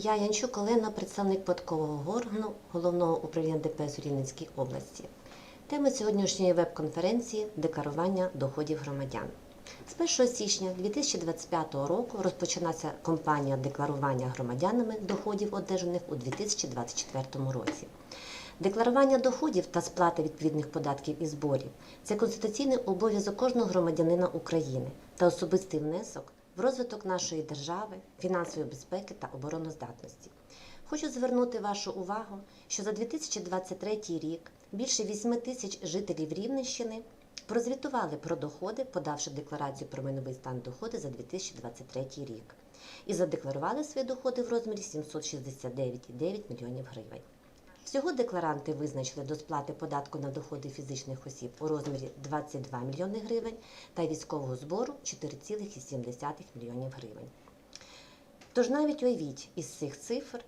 Я Янчук Олена, представник податкового органу головного управління ДПС у Рівненській області. Тема сьогоднішньої веб-конференції декларування доходів громадян. З 1 січня 2025 року розпочинається кампанія декларування громадянами доходів, одержаних у 2024 році. Декларування доходів та сплати відповідних податків і зборів це конституційний обов'язок кожного громадянина України та особистий внесок в розвиток нашої держави, фінансової безпеки та обороноздатності. Хочу звернути вашу увагу, що за 2023 рік більше 8 тисяч жителів Рівненщини прозвітували про доходи, подавши декларацію про майновий стан доходи за 2023 рік, і задекларували свої доходи в розмірі 769,9 мільйонів гривень. Всього декларанти визначили до сплати податку на доходи фізичних осіб у розмірі 22 мільйони гривень та військового збору 4,7 мільйонів гривень. Тож навіть уявіть із цих цифр,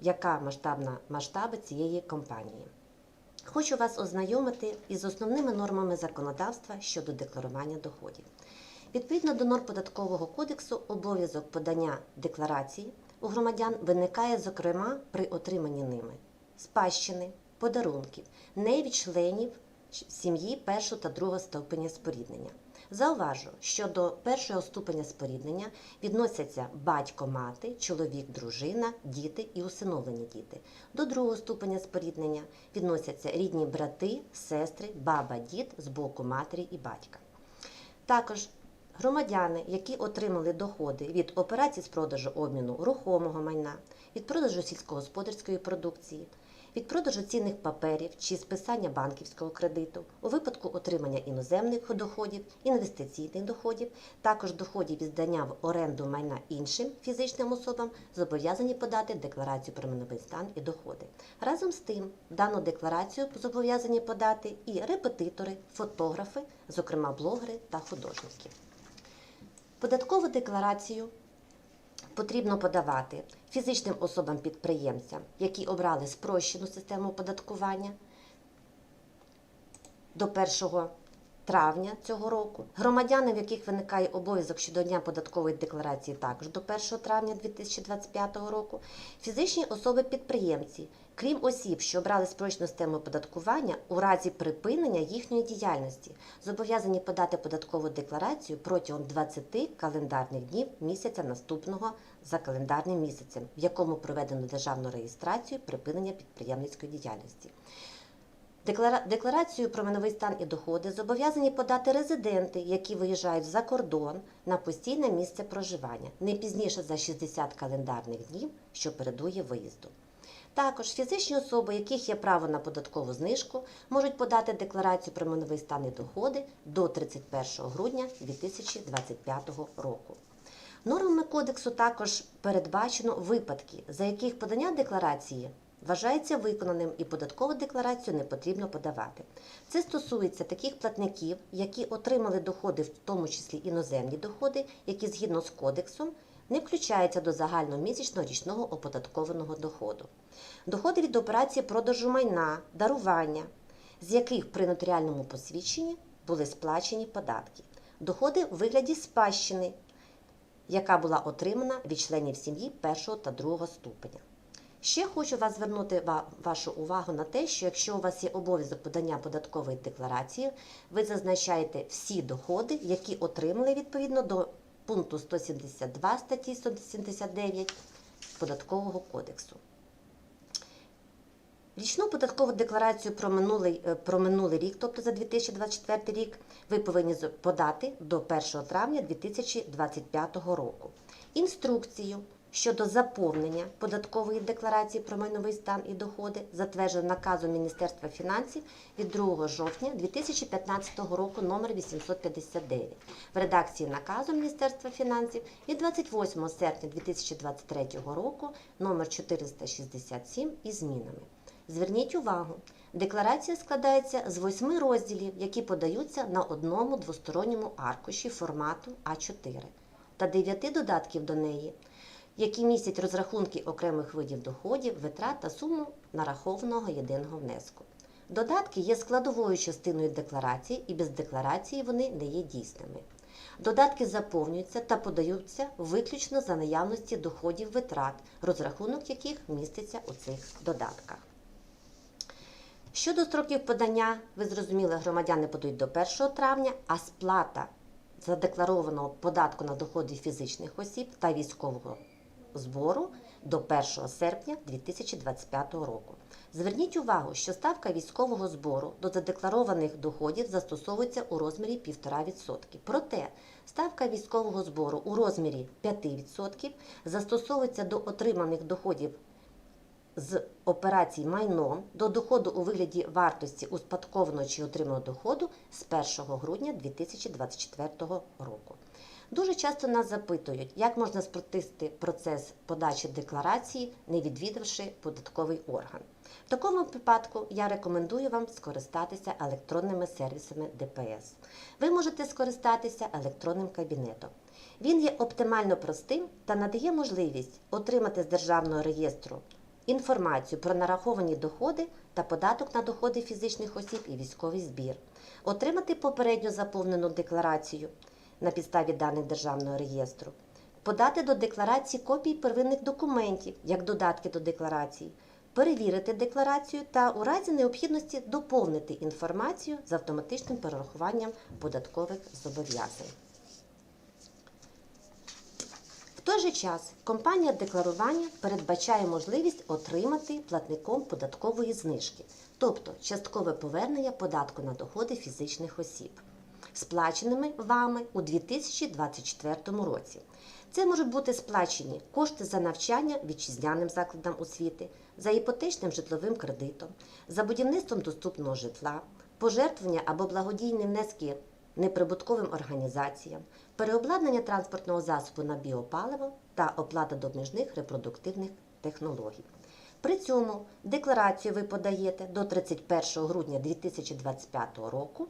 яка масштабна масштаби цієї компанії. Хочу вас ознайомити із основними нормами законодавства щодо декларування доходів. Відповідно до норм податкового кодексу, обов'язок подання декларації у громадян виникає, зокрема, при отриманні ними спадщини, подарунків, не від членів сім'ї першого та другого ступеня споріднення. Зауважу, що до першого ступеня споріднення відносяться батько, мати, чоловік, дружина, діти і усиновлені діти. До другого ступеня споріднення відносяться рідні брати, сестри, баба, дід з боку матері і батька. Також громадяни, які отримали доходи від операцій з продажу обміну рухомого майна, від продажу сільськогосподарської продукції, від продажу цінних паперів чи списання банківського кредиту, у випадку отримання іноземних доходів, інвестиційних доходів, також доходів від здання в оренду майна іншим фізичним особам, зобов'язані подати декларацію про майновий стан і доходи. Разом з тим, дану декларацію зобов'язані подати і репетитори, фотографи, зокрема блогери та художники. Податкову декларацію потрібно подавати фізичним особам-підприємцям, які обрали спрощену систему оподаткування до 1 травня цього року, громадянам, в яких виникає обов'язок щодо дня податкової декларації, також до 1 травня 2025 року, фізичні особи-підприємці, крім осіб, що обрали спрощену систему оподаткування, у разі припинення їхньої діяльності, зобов'язані подати податкову декларацію протягом 20 календарних днів місяця наступного за календарним місяцем, в якому проведено державну реєстрацію припинення підприємницької діяльності. Деклара- Декларацію про майновий стан і доходи зобов'язані подати резиденти, які виїжджають за кордон на постійне місце проживання, не пізніше за 60 календарних днів, що передує виїзду. Також фізичні особи, яких є право на податкову знижку, можуть подати декларацію про майновий стан і доходи до 31 грудня 2025 року. Нормами кодексу також передбачено випадки, за яких подання декларації вважається виконаним і податкову декларацію не потрібно подавати. Це стосується таких платників, які отримали доходи, в тому числі іноземні доходи, які згідно з кодексом не включаються до загальномісячного річного оподаткованого доходу. Доходи від операції продажу майна, дарування, з яких при нотаріальному посвідченні були сплачені податки. Доходи в вигляді спадщини, яка була отримана від членів сім'ї першого та другого ступеня. Ще хочу вас звернути вашу увагу на те, що якщо у вас є обов'язок подання податкової декларації, ви зазначаєте всі доходи, які отримали відповідно до пункту 172 статті 179 Податкового кодексу. Річну податкову декларацію про минулий, е, про минулий рік, тобто за 2024 рік, ви повинні подати до 1 травня 2025 року. Інструкцію щодо заповнення податкової декларації про майновий стан і доходи, затверджено наказом Міністерства фінансів від 2 жовтня 2015 року номер 859 в редакції наказу Міністерства фінансів від 28 серпня 2023 року номер 467 із змінами. Зверніть увагу, декларація складається з восьми розділів, які подаються на одному двосторонньому аркуші формату А4 та дев'яти додатків до неї, які містять розрахунки окремих видів доходів, витрат та суму нарахованого єдиного внеску. Додатки є складовою частиною декларації, і без декларації вони не є дійсними. Додатки заповнюються та подаються виключно за наявності доходів витрат, розрахунок яких міститься у цих додатках. Щодо строків подання, ви зрозуміли, громадяни подають до 1 травня, а сплата задекларованого податку на доходи фізичних осіб та військового збору до 1 серпня 2025 року. Зверніть увагу, що ставка військового збору до задекларованих доходів застосовується у розмірі 1,5%. Проте ставка військового збору у розмірі 5% застосовується до отриманих доходів з операцій майном до доходу у вигляді вартості успадкованого чи отриманого доходу з 1 грудня 2024 року. Дуже часто нас запитують, як можна спростити процес подачі декларації, не відвідавши податковий орган. В такому випадку я рекомендую вам скористатися електронними сервісами ДПС. Ви можете скористатися електронним кабінетом. Він є оптимально простим та надає можливість отримати з державного реєстру інформацію про нараховані доходи та податок на доходи фізичних осіб і військовий збір, отримати попередньо заповнену декларацію на підставі даних державного реєстру, подати до декларації копії первинних документів як додатки до декларації, перевірити декларацію та у разі необхідності доповнити інформацію з автоматичним перерахуванням податкових зобов'язань. В той же час компанія декларування передбачає можливість отримати платником податкової знижки, тобто часткове повернення податку на доходи фізичних осіб, сплаченими вами у 2024 році. Це можуть бути сплачені кошти за навчання вітчизняним закладам освіти, за іпотечним житловим кредитом, за будівництвом доступного житла, пожертвування або благодійні внески неприбутковим організаціям, переобладнання транспортного засобу на біопаливо та оплата допоміжних репродуктивних технологій. При цьому декларацію ви подаєте до 31 грудня 2025 року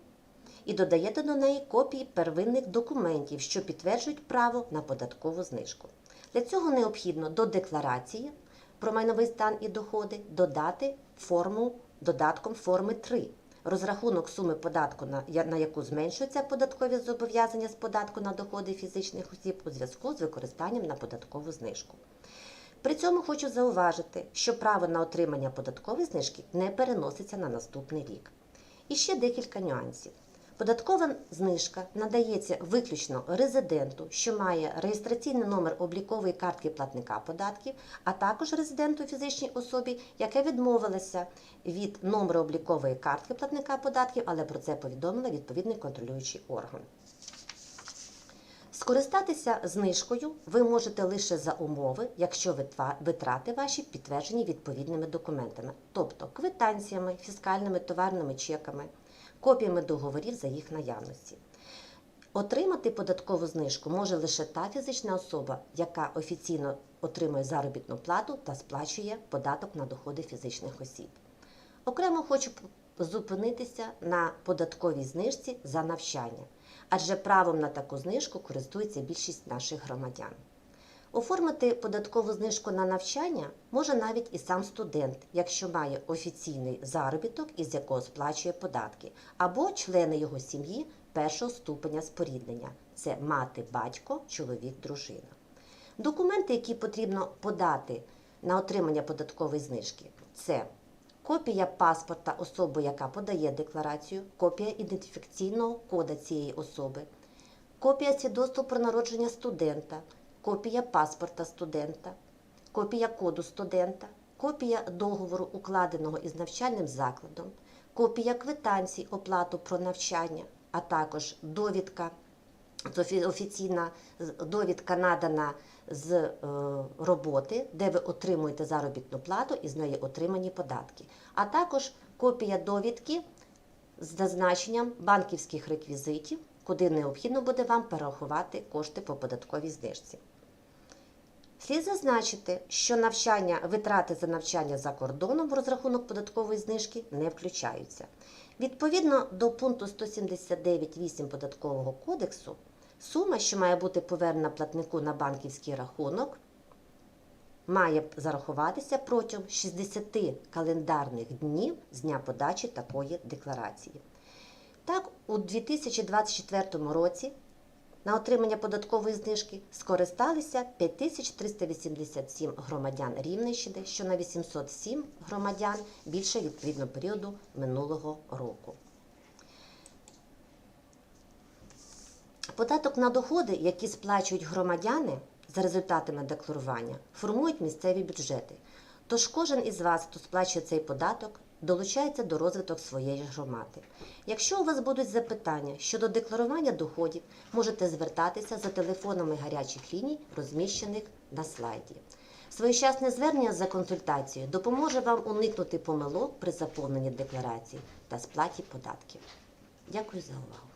і додаєте до неї копії первинних документів, що підтверджують право на податкову знижку. Для цього необхідно до декларації про майновий стан і доходи додати форму додатком форми 3 розрахунок суми податку, на, яку зменшуються податкові зобов'язання з податку на доходи фізичних осіб у зв'язку з використанням на податкову знижку. При цьому хочу зауважити, що право на отримання податкової знижки не переноситься на наступний рік. І ще декілька нюансів. Податкова знижка надається виключно резиденту, що має реєстраційний номер облікової картки платника податків, а також резиденту фізичній особі, яка відмовилася від номеру облікової картки платника податків, але про це повідомила відповідний контролюючий орган. Скористатися знижкою ви можете лише за умови, якщо витрати ваші підтверджені відповідними документами, тобто квитанціями, фіскальними товарними чеками, копіями договорів за їх наявності. Отримати податкову знижку може лише та фізична особа, яка офіційно отримує заробітну плату та сплачує податок на доходи фізичних осіб. Окремо хочу зупинитися на податковій знижці за навчання, адже правом на таку знижку користується більшість наших громадян. Оформити податкову знижку на навчання може навіть і сам студент, якщо має офіційний заробіток, із якого сплачує податки, або члени його сім'ї першого ступеня споріднення це мати, батько, чоловік, дружина. Документи, які потрібно подати на отримання податкової знижки, це копія паспорта особи, яка подає декларацію, копія ідентифікаційного кода цієї особи, копія свідоцтва про народження студента, копія паспорта студента, копія коду студента, копія договору, укладеного із навчальним закладом, копія квитанцій оплату про навчання, а також довідка офіційна довідка надана з е, роботи, де ви отримуєте заробітну плату і з неї отримані податки, а також копія довідки з зазначенням банківських реквізитів, куди необхідно буде вам перерахувати кошти по податковій знижці. Слід зазначити, що навчання, витрати за навчання за кордоном в розрахунок податкової знижки не включаються. Відповідно до пункту 179.8 податкового кодексу, сума, що має бути повернена платнику на банківський рахунок, має зарахуватися протягом 60 календарних днів з дня подачі такої декларації. Так, у 2024 році на отримання податкової знижки скористалися 5387 громадян Рівненщини, що на 807 громадян більше відповідно періоду минулого року. Податок на доходи, які сплачують громадяни за результатами декларування, формують місцеві бюджети. Тож кожен із вас, хто сплачує цей податок, долучається до розвиток своєї громади. Якщо у вас будуть запитання щодо декларування доходів, можете звертатися за телефонами гарячих ліній, розміщених на слайді. Своєчасне звернення за консультацією допоможе вам уникнути помилок при заповненні декларації та сплаті податків. Дякую за увагу.